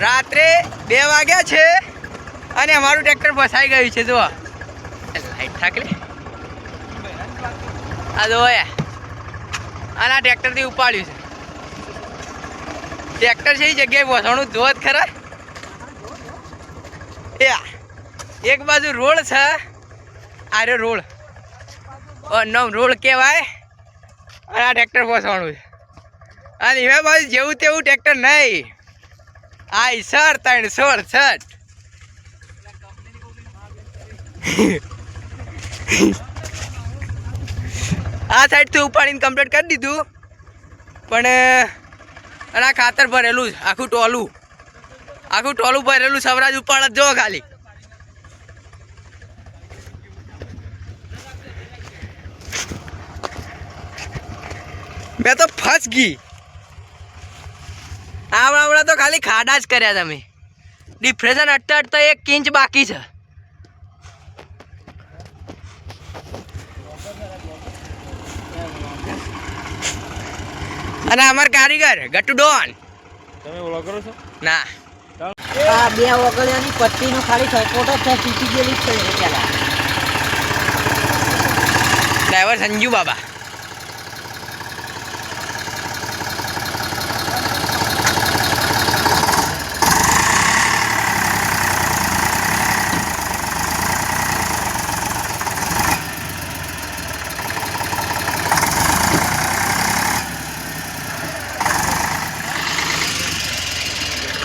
રાત્રે બે વાગ્યા છે અને અમારું ટ્રેક્ટર ફસાઈ ગયું છે, જુઓ. લાઈટ થાકલે આ જુઓ આના ટ્રેક્ટરથી ઉપાડ્યું છે. ટ્રેક્ટર છે એ જગ્યાએ પહોંચવાનું જુઓ જ ખરા. એ એક બાજુ રોડ છે. આરે રોડ. નવ રોડ કહેવાય. અને આ ટ્રેક્ટર પહોંચવાનું છે. અને એમાં બાજુ જેવું તેવું ટ્રેક્ટર નહીં. આઈ સર, ત્રણ સોળ, છઠ. આ સાઈડથી ઉપાડીને કમ્પ્લીટ કરી દીધું. પણ અને આ ખાતર ભરેલું છે, આખું ટોલું. આખું ટોલું ભરેલું સવરાજ ઉપાડ જ જો ખાલી. મેં તો ફસ ગઈ તો ખાલી ખાડા જ કર્યા તમે. ડિપ્રેશન અટતા અટતા એક ઇંચ બાકી છે. અને અમાર કારીગર ગટુ ડોન. તમે ઓલો કરો છો? ના. આ બે ઓગળિયાની પટ્ટીનો ખાલી સપોર્ટ છે તૂટી ગયેલી છે પેલા ડ્રાઈવર સંજુ બાબા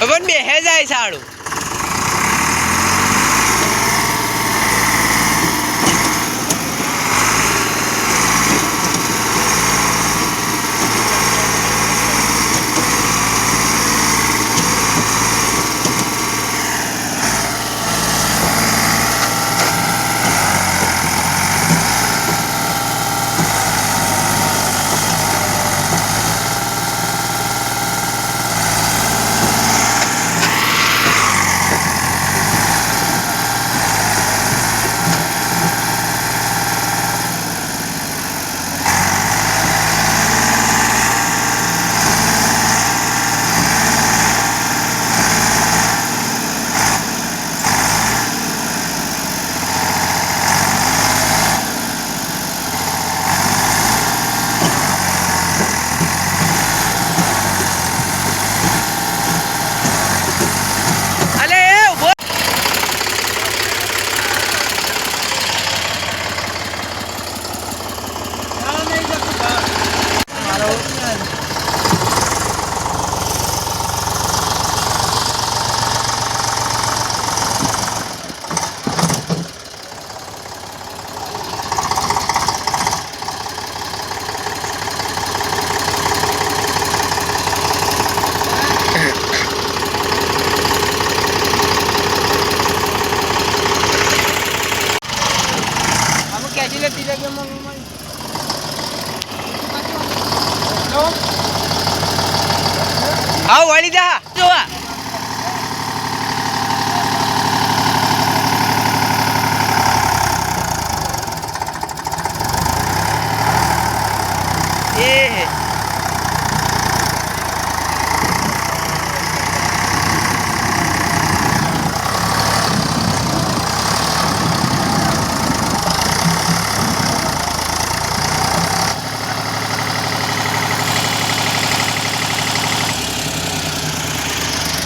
પણ બેહે જાય સારું અલે એ ઊભો કેજી લેતી જગ્યામાં આવ વાળી જા. જોવા એ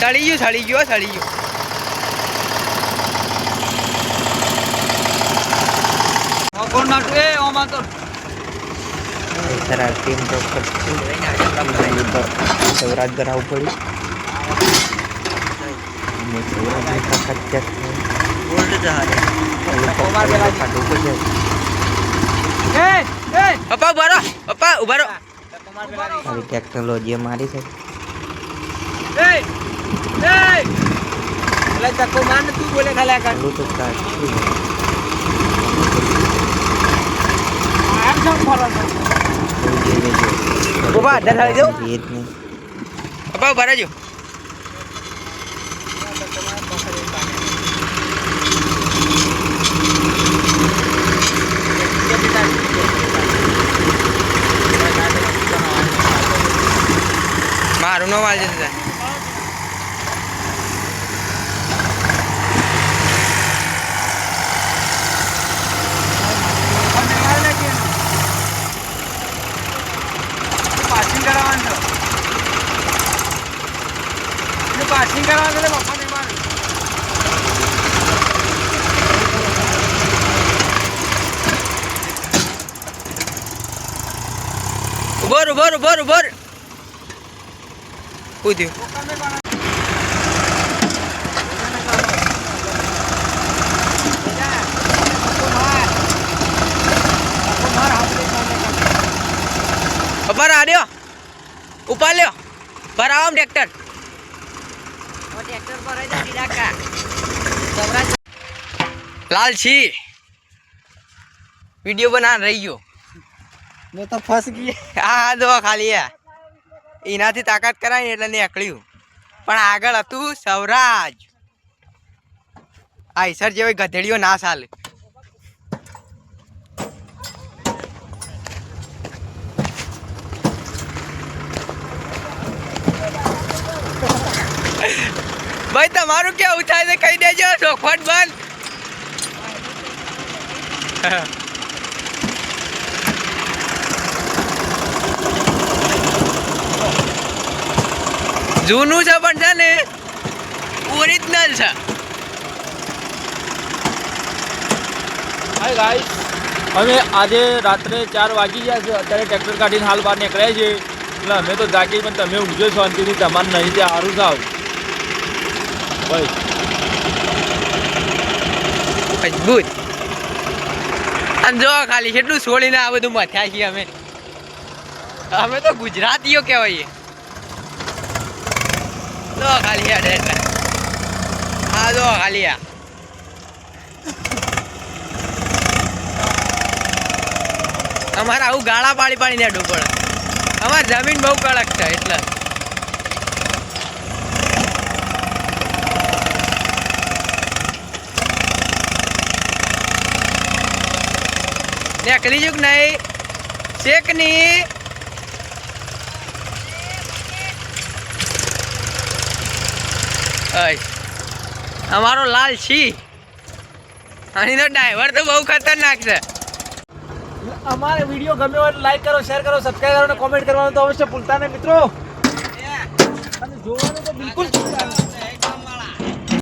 સળી ગયું સડી ગયું સડી સળી ગયું સૌરાજ કરાવવું પડ્યું પપ્પા ઊભા પપ્પા ઊભા ટેકનોલોજી મારી છે. ચક્કો માન તું બોલે ખાલી આ ચાલુ તો કાઢશું આમ સમ ફરો ઊભા, અડધા થાળી દઉં? એ જ નહીં પપ્પા ઊભા રહેજો મારું નો વાલ જશે પાસિંગ કરાવવાનું છે એનું પાસિંગ કરાવવાનું છે મફા નહીં મારું ઉભર ઉભર ઉભર ઉભર થયું ઉપર આડ્યો ઉપર લ્યો. ભરાવો ટ્રેક્ટર. લાલ છી. વીડિયો બનાવ રહી ગયો. મેં તો ફસ ગઈ. હા જો ખાલી એનાથી તાકાત કરાય એટલે નીકળ્યું. પણ આગળ હતું સૌરાજ આ ઈસર જેવી ગધેડીઓ ના ચાલે. ભાઈ, તમારું કેવું થાય છે? કહી દેજો, ચોખવટ બંધ. જૂનું છે પણ છે ને ઓરિજિનલ છે. હાય ગાઈસ અમે આજે રાત્રે ચાર વાગી ગયા છે. અત્યારે ટ્રેક્ટર કાઢીને હાલ બહાર નીકળ્યા છે એટલે અમે તો જાગી પણ તમે ઊંઘજો શાંતિથી તમારે નહીં ત્યાં સારું થાવ. ભાઈ. મજબૂત અને જો ખાલી કેટલું છોડીને આ બધું મથ્યા છીએ અમે. અમે તો ગુજરાતીઓ કહેવાય જો ખાલી હેડ હા જો ખાલી આ અમારે આવું ગાળા પાડી પાડીને હેડવું પડે. અમારે જમીન બહુ કડક છે, એટલે. નીકળી જુક નહીં. શેકની અય અમારો લાલ છી. આની તો ડ્રાઈવર તો બહુ ખતરનાક છે. અમારે વીડિયો ગમ્યો હોય લાઈક કરો શેર કરો સબસ્ક્રાઈબ કરો અને કોમેન્ટ કરવાનું તો અવશ્ય ભૂલતા નહીં મિત્રો. અને જોવાનું તો બિલકુલ